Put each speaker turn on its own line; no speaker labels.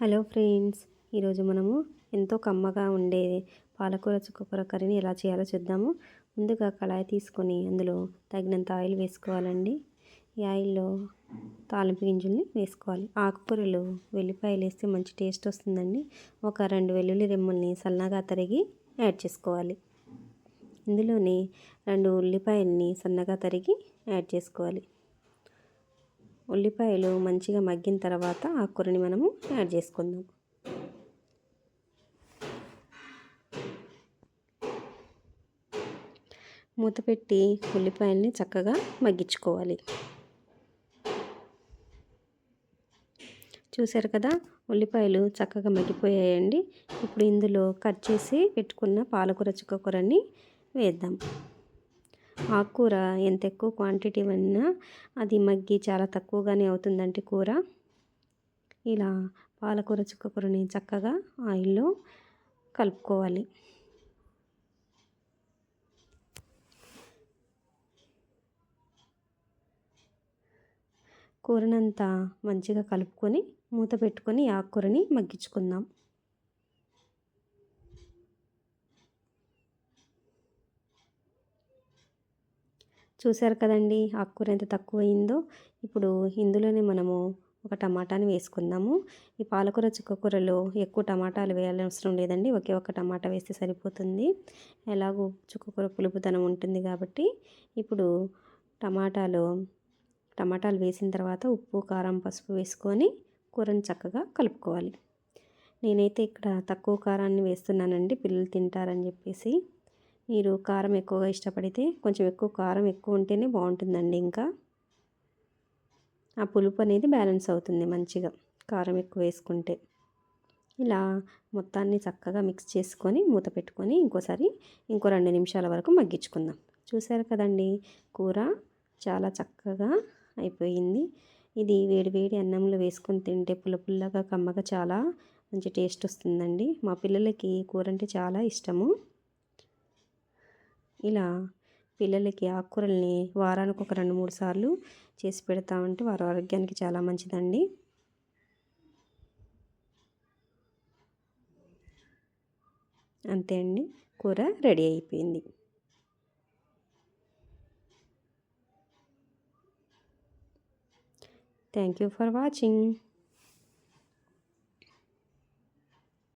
Hello friends ఈరోజు మనము ఎంతో కమ్మగా ఉండే పాలకూర చుక్కకూర కర్రీని ఎలా చేయాలో చూద్దాము. ముందుగా కళాయి తీసుకొని అందులో తగినంత ఆయిల్ వేసుకోవాలండి. ఈ ఆయిల్లో తాలింపు గింజల్ని వేసుకోవాలి. ఆకుకూరలు వెల్లిపాయలు వేస్తే మంచి టేస్ట్ వస్తుందండి. ఒక రెండు వెల్లుల్లి రెమ్మల్ని సన్నగా తరిగి యాడ్ చేసుకోవాలి. ఇందులోనే రెండు ఉల్లిపాయల్ని సన్నగా తరిగి యాడ్ చేసుకోవాలి. ఉల్లిపాయలు మంచిగా మగ్గిన తర్వాత ఆ కూరని మనము యాడ్ చేసుకుందాం. మూత పెట్టి ఉల్లిపాయల్ని చక్కగా మగ్గించుకోవాలి. చూశారు కదా ఉల్లిపాయలు చక్కగా మగ్గిపోయాయండి. ఇప్పుడు ఇందులో కట్ చేసి పెట్టుకున్న పాలకూర చుక్కకూరని వేద్దాం. ఆకుకూర ఎంత ఎక్కువ క్వాంటిటీ ఉన్నా అది మగ్గి చాలా తక్కువగానే అవుతుందండి కూర. ఇలా పాలకూర చుక్కకూరని చక్కగా ఆయిల్లో కలుపుకోవాలి. కూరనంతా మంచిగా కలుపుకొని మూత పెట్టుకొని ఆకుకూరని మగ్గించుకుందాం. చూసారు కదండి ఆకుకూర ఎంత తక్కువ అయిందో ఇప్పుడు ఇందులోనే మనము ఒక టమాటాని వేసుకుందాము. ఈ పాలకూర చుక్కకూరలో ఎక్కువ టమాటాలు వేయాల్సిన అవసరం లేదండి. ఒకే ఒక టమాటా వేస్తే సరిపోతుంది. ఎలాగో చుక్కకూర పులుపుతనం ఉంటుంది కాబట్టి ఇప్పుడు టమాటాలు టమాటాలు వేసిన తర్వాత ఉప్పు కారం పసుపు వేసుకొని కూరని చక్కగా కలుపుకోవాలి. నేనైతే ఇక్కడ తక్కువ కారాన్ని వేస్తున్నానండి. పిల్లలు తింటారని చెప్పేసి. మీరు కారం ఎక్కువగా ఇష్టపడితే కొంచెం ఎక్కువ కారం ఎక్కువ ఉంటేనే బాగుంటుందండి ఇంకా. ఆ పులుపు అనేది బ్యాలెన్స్ అవుతుంది మంచిగా కారం ఎక్కువ వేసుకుంటే. ఇలా మొత్తాన్ని చక్కగా మిక్స్ చేసుకొని మూత పెట్టుకొని ఇంకోసారి ఇంకో రెండు నిమిషాల వరకు మగ్గించుకుందాం. చూసారు కదండి కూర చాలా చక్కగా అయిపోయింది. ఇది వేడి వేడి అన్నంలో వేసుకొని తింటే పుల్ల పుల్లగా కమ్మగా చాలా మంచి టేస్ట్ వస్తుందండి. మా పిల్లలకి కూర అంటే చాలా ఇష్టము. ఇలా పిల్లలకి ఆకుకూరల్ని వారానికి ఒక రెండు మూడు సార్లు చేసి పెడతా ఉంటే వారి ఆరోగ్యానికి చాలా మంచిదండి. అంతే అండి. కూర రెడీ అయిపోయింది. Thank you for watching.